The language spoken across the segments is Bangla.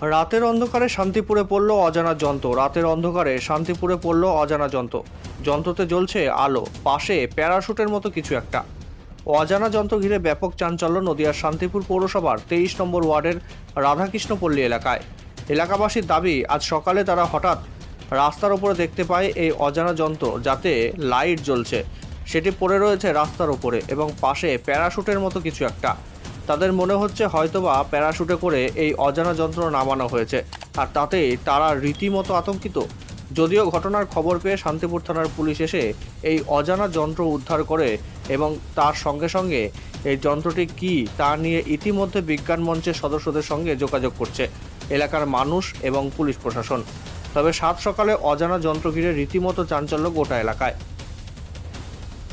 রাতের অন্ধকারে শান্তিপুরে পড়ল অজানা যন্ত্র। রাতের অন্ধকারে শান্তিপুরে পড়ল অজানা যন্ত্র। যন্ত্রতে জ্বলছে আলো, পাশে প্যারাশুটের মতো কিছু একটা। অজানা যন্ত্র ঘিরে ব্যাপক চাঞ্চল্য নদিয়ার শান্তিপুর পৌরসভার তেইশ নম্বর ওয়ার্ডের রাধাকৃষ্ণপল্লী এলাকায়। এলাকাবাসীর দাবি, আজ সকালে তারা হঠাৎ রাস্তার ওপরে দেখতে পায় এই অজানা যন্ত্র, যাতে লাইট জ্বলছে। সেটি পড়ে রয়েছে রাস্তার ওপরে এবং পাশে প্যারাশুটের মতো কিছু একটা। তাদের মনে হচ্ছে হয়তোবা প্যারাশুটে করে এই অজানা যন্ত্র নামানো হয়েছে। আর তাতে তারা রীতিমতো আতঙ্কিত। যদিও ঘটনার খবর পেয়ে শান্তিপুর থানার পুলিশ এসে এই অজানা যন্ত্র উদ্ধার করে এবং তার সঙ্গে সঙ্গে এই যন্ত্রটি কী তা নিয়ে ইতিমধ্যে বিজ্ঞান মঞ্চের সদস্যদের সঙ্গে যোগাযোগ করছে এলাকার মানুষ এবং পুলিশ প্রশাসন। তবে সাত সকালে অজানা যন্ত্র ঘিরে রীতিমতো চাঞ্চল্য গোটা এলাকায়।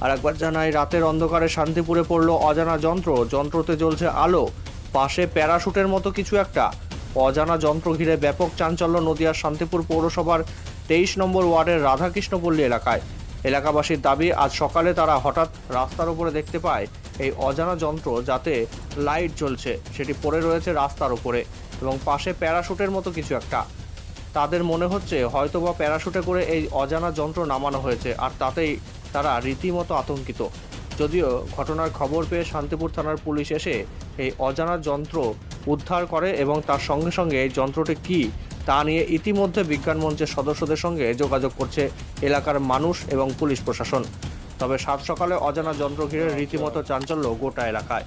আর একবার জানাই, রাতের অন্ধকারে শান্তিপুরে পড়ল অজানা যন্ত্র। যন্ত্রতে জ্বলছে আলো। পাশে প্যারাশুটের মতো কিছু একটা। অজানা যন্ত্র ঘিরে ব্যাপক চাঞ্চল্য নদিয়ার শান্তিপুর পৌরসভার তেইশ নম্বর ওয়ার্ডের রাধাকৃষ্ণপল্লী এলাকায়। এলাকাবাসীর দাবি, আজ সকালে তারা হঠাৎ রাস্তার উপরে দেখতে পায় এই অজানা যন্ত্র যাতে লাইট জ্বলছে। সেটি পড়ে রয়েছে রাস্তার উপরে এবং পাশে প্যারাশুটের মতো কিছু একটা। তাদের মনে হচ্ছে হয়তোবা প্যারাশুটে করে এই অজানা যন্ত্র নামানো হয়েছে। আর তাতেই তারা রীতিমতো আতঙ্কিত। যদিও ঘটনার খবর পেয়ে শান্তিপুর থানার পুলিশ এসে এই অজানা যন্ত্র উদ্ধার করে এবং তার সঙ্গে সঙ্গে এই যন্ত্রটি কী তা নিয়ে ইতিমধ্যে বিজ্ঞান মঞ্চের সদস্যদের সঙ্গে যোগাযোগ করছে এলাকার মানুষ এবং পুলিশ প্রশাসন। তবে সাত সকালে অজানা যন্ত্র ঘিরে রীতিমতো চাঞ্চল্য গোটা এলাকায়।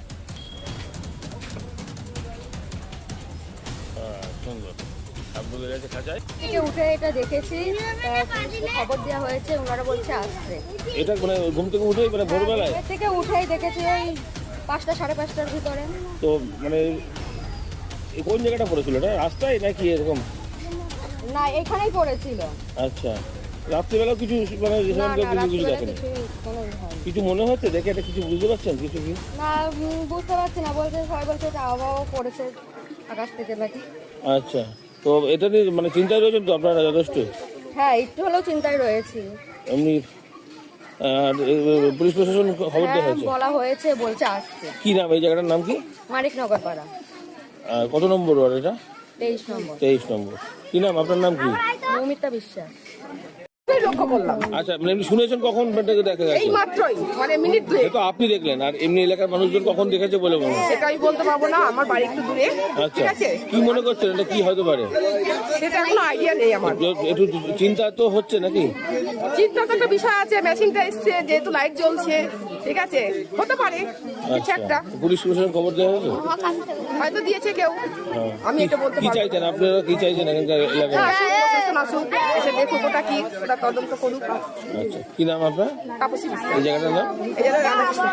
খাঁচায় থেকে উঠে এটা দেখেছি খবর দেওয়া হয়েছে ওনারা বলছে আসছে। এটা মানে ঘুম থেকে উঠেই মানে ভোরবেলায়? এর থেকে উঠেই দেখেছি ওই পাঁচটা সাড়ে পাঁচটার ভিতরে। তো মানে এ কোন জায়গাটা পড়েছিল? এটা রাস্তায় নাকি এরকম? না এখানেই পড়েছিল। আচ্ছা। রাত্রিবেলা কিছু মানে কিছু দেখেনি? মনে হচ্ছে? দেখে এটা কিছু বুঝতে পারছেন? কিছু কি? না বুঝতে পারছি না। বলছে সবাই বলছে আবহাওয়া পড়েছে আকাশ থেকে নাকি। আচ্ছা। তো এটা নিয়ে মানে চিন্তায় রয়েছেন তো আপনারা যথেষ্ট? হ্যাঁ একটু হলেও চিন্তায় রয়েছি। এমনি আর পুলিশ প্রশাসন খবর দেওয়া হ্যাঁ হয়েছে বলা হয়েছে বলছে আসছে। কি নাম এই জায়গাটার নাম কি? মানিকনগর পাড়া কত নম্বর ওয়ার্ড এটা? তেইশ নম্বর। তেইশ নম্বর। কি নাম? আপনার নাম কি? মৌমিতা বিশ্বাস। লক্ষ্য করলাম। আচ্ছা মানে শুনেছেন কখন দেখা গেছে? এই মাত্রই মানে মিনিট দুয়ে তো আপনি দেখলেন আর এমনি এলাকার মানুষজন কখন দেখেছে বলে মনে সেটাই সেটা আমি বলতে পারব না আমার বাড়ি একটু দূরে আচ্ছা ঠিক আছে? কি মনে করছেন? এটা কি হতে পারে? সেটা কোনো আইডিয়া নেই আমার। একটু চিন্তা তো হচ্ছে নাকি? চিন্তা তো একটা বিষয় আছে মেশিনটা এসছে যেহেতু লাইট জ্বলছে ঠিক আছে? হতে পারে কিছু আচ্ছা। একটা। পুলিশ প্রশাসন খবর দেওয়া হয়েছে? হয়তো দিয়েছে কেউ। আমি এটা বলতে কি চাইছেন? আপনারা কি চাইছেন এখানকার আসুক, প্রশাসন এসে দেখুক ওটা কি ওটা তদন্ত করুক। আচ্ছা কি নাম আপনার? তাপসী এই জায়গাটার নাম? এই জন্য রাধাকৃষ্ণ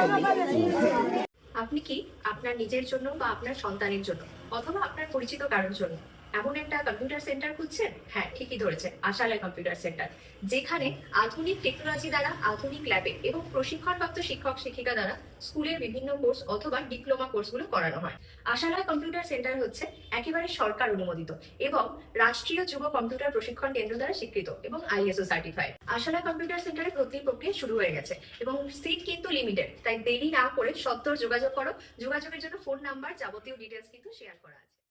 আপনি কি আপনার নিজের জন্য বা আপনার সন্তানের জন্য অথবা আপনার পরিচিত কারোর জন্য এমন একটা কম্পিউটার সেন্টার খুঁজছেন? হ্যাঁ ঠিকই ধরেছেন, আশালয় কম্পিউটার সেন্টার যেখানে আধুনিক টেকনোলজি দ্বারা, আধুনিক ল্যাবে এবং প্রশিক্ষণপ্রাপ্ত শিক্ষক, শিক্ষিকা দ্বারা স্কুলের বিভিন্ন কোর্স অথবা ডিপ্লোমা কোর্সগুলো করানো হয়। আশালয় কম্পিউটার সেন্টার হচ্ছে একেবারে সরকার অনুমোদিত এবং রাষ্ট্রীয় যুব কম্পিউটার প্রশিক্ষণ কেন্দ্র দ্বারা স্বীকৃত এবং আইএসও সার্টিফাইড আশালয় কম্পিউটার সেন্টারে ভর্তি প্রক্রিয়া শুরু হয়ে গেছে এবং সিট কিন্তু লিমিটেড তাই দেরি না করে সত্তর যোগাযোগ করো। যোগাযোগের জন্য ফোন নাম্বার যাবতীয় ডিটেলস কিন্তু শেয়ার করা আছে।